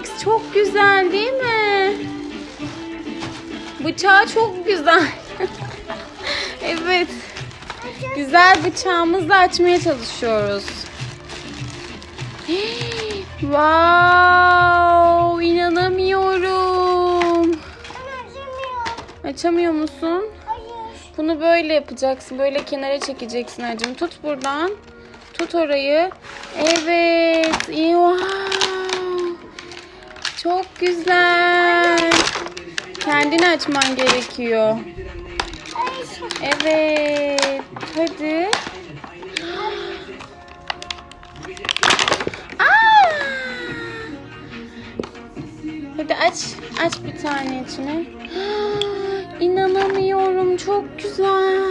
Alex çok güzel değil mi? Bıçağı çok güzel. evet. Güzel bıçağımızla açmaya çalışıyoruz. wow, inanamıyorum. Açamıyor musun? Bunu böyle yapacaksın. Böyle kenara çekeceksin acım. Tut buradan. Tut orayı. Evet. Güzel. Kendini açman gerekiyor. Evet. Hadi. Aa! Hadi aç. Aç bir tane içine. İnanamıyorum. Çok güzel.